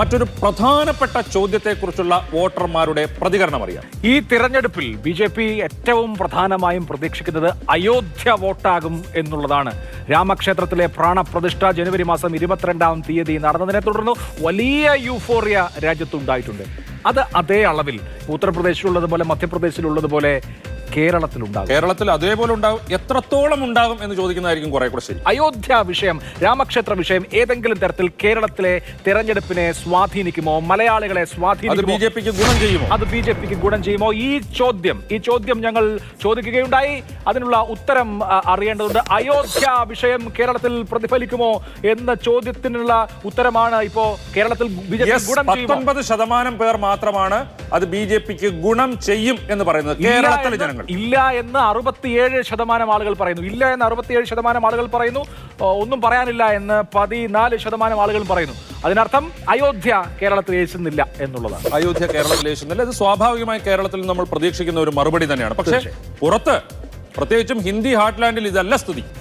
മറ്റൊരു പ്രധാനപ്പെട്ട ചോദ്യത്തെക്കുറിച്ചുള്ള വോട്ടർമാരുടെ പ്രതികരണം അറിയാം. ഈ തിരഞ്ഞെടുപ്പിൽ ബി ജെ പി ഏറ്റവും പ്രധാനമായും പ്രതീക്ഷിക്കുന്നത് അയോധ്യ വോട്ടാകും എന്നുള്ളതാണ്. രാമക്ഷേത്രത്തിലെ പ്രാണപ്രതിഷ്ഠ ജനുവരി മാസം ഇരുപത്തിരണ്ടാം തീയതി നടന്നതിനെ തുടർന്ന് വലിയ യൂഫോറിയ രാജ്യത്തുണ്ടായിട്ടുണ്ട്. അത് അതേ അളവിൽ ഉത്തർപ്രദേശിലുള്ളതുപോലെ മധ്യപ്രദേശിലുള്ളതുപോലെ കേരളത്തിലുണ്ടാകും. കേരളത്തിൽ അതേപോലെ ഉണ്ടാകും എത്രത്തോളം ഉണ്ടാകും എന്ന് ചോദിക്കുന്നതായിരിക്കും കുറെ കൂടെ ശരി. അയോധ്യ വിഷയം രാമക്ഷേത്ര വിഷയം ഏതെങ്കിലും തരത്തിൽ കേരളത്തിലെ തെരഞ്ഞെടുപ്പിനെ സ്വാധീനിക്കുമോ? മലയാളികളെ അത് ബി സ്വാധീനിക്കുമോ ജെ പിക്ക് ഗുണം ചെയ്യുമോ? അത് ബി ജെ പിക്ക് ഗുണം ചെയ്യുമോ? ഈ ചോദ്യം ഈ ചോദ്യം ഞങ്ങൾ ചോദിക്കുകയുണ്ടായി. അതിനുള്ള ഉത്തരം അറിയേണ്ടതുണ്ട്. അയോധ്യ വിഷയം കേരളത്തിൽ പ്രതിഫലിക്കുമോ എന്ന ചോദ്യത്തിനുള്ള ഉത്തരമാണ് ഇപ്പോ കേരളത്തിൽ ബി ജെ പി ഗുണം ചെയ്യുമോ? പത്തൊൻപത് ശതമാനം പേർ മാത്രമാണ് അത് ബി ജെ പിക്ക് ഗുണം ചെയ്യും എന്ന് പറയുന്നത് കേരളത്തിലെ ജനങ്ങൾ. ഇല്ല എന്ന് അറുപത്തിയേഴ് ശതമാനം ആളുകൾ പറയുന്നു. ഇല്ല എന്ന് അറുപത്തിയേഴ് ശതമാനം ആളുകൾ പറയുന്നു. ഒന്നും പറയാനില്ല എന്ന് പതിനാല് ശതമാനം ആളുകൾ പറയുന്നു. അതിനർത്ഥം അയോധ്യ കേരളത്തിൽ ഏശുന്നില്ല എന്നുള്ളതാണ്. അയോധ്യ കേരളത്തിൽ ഏശുന്നില്ല ഇത് സ്വാഭാവികമായി കേരളത്തിൽ നമ്മൾ പ്രതീക്ഷിക്കുന്ന ഒരു മറുപടി തന്നെയാണ്. പക്ഷേ പുറത്ത് പ്രത്യേകിച്ചും ഹിന്ദി ഹാർട്ട്ലാൻഡിൽ ഇതല്ല സ്ഥിതി.